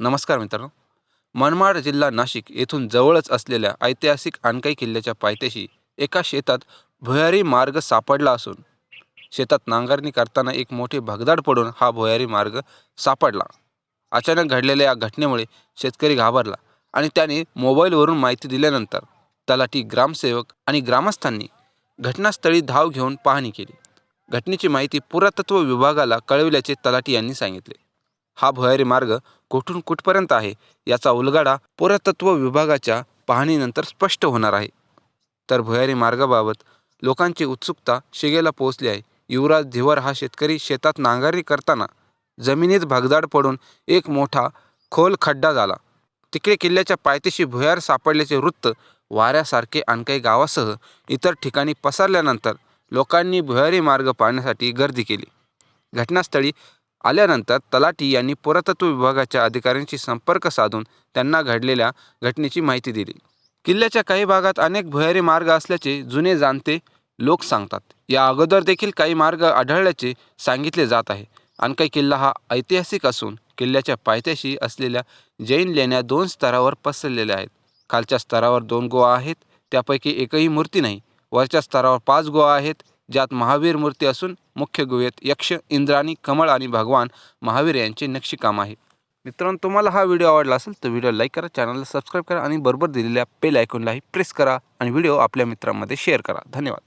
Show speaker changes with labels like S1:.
S1: नमस्कार मित्रांनो. मनमाड जिल्हा नाशिक येथून जवळच असलेल्या ऐतिहासिक आणकाई किल्ल्याच्या पायथ्याशी एका शेतात भुयारी मार्ग सापडला असून शेतात नांगरणी करताना एक मोठी भगदाड पडून हा भुयारी मार्ग सापडला. अचानक घडलेल्या या घटनेमुळे शेतकरी घाबरला आणि त्याने मोबाईलवरून माहिती दिल्यानंतर तलाठी ग्रामसेवक आणि ग्रामस्थांनी घटनास्थळी धाव घेऊन पाहणी केली. घटनेची माहिती पुरातत्व विभागाला कळविल्याचे तलाठी यांनी सांगितले. हा भुयारी मार्ग कुठून कुठपर्यंत आहे याचा उलगाडा पुरातत्व विभागाच्या पाहणीनंतर स्पष्ट होणार आहे. तर भुयारी मार्गाबाबत लोकांची उत्सुकता शिगेला पोहोचली आहे. युवराज धिवर हा शेतकरी शेतात नांगरणी करताना जमिनीत भगदाड पडून एक मोठा खोल खड्डा झाला. तिकडे किल्ल्याच्या पायथ्याशी भुयार सापडल्याचे वृत्त वाऱ्यासारखे आणखी गावासह इतर ठिकाणी पसरल्यानंतर लोकांनी भुयारी मार्ग पाहण्यासाठी गर्दी केली. घटनास्थळी आल्यानंतर तलाठी यांनी पुरातत्व विभागाच्या अधिकाऱ्यांशी संपर्क साधून त्यांना घडलेल्या घटनेची माहिती दिली. किल्ल्याच्या काही भागात अनेक भुयारी मार्ग असल्याचे जुने जाणते लोक सांगतात. या अगोदर देखील काही मार्ग आढळल्याचे सांगितले जात आहे. अनकाई किल्ला हा ऐतिहासिक असून किल्ल्याच्या पायथ्याशी असलेल्या जैन लेण्या दोन स्तरावर पसरलेल्या आहेत. खालच्या स्तरावर दोन गोवा आहेत. त्यापैकी एकही मूर्ती नाही. वरच्या स्तरावर पाच गोवा आहेत. ज्यात महावीर मूर्ती असून मुख्य गुहेत यक्ष इंद्राणी कमळ आणि भगवान महावीर यांचे नक्षीकाम आहे. मित्रांनो तुम्हाला हा व्हिडिओ आवडला असेल तर व्हिडिओ लाईक करा चॅनलला सबस्क्राईब करा आणि बरोबर दिलेल्या बेल आयकॉनलाही प्रेस करा आणि व्हिडिओ आपल्या मित्रांमध्ये शेअर करा. धन्यवाद.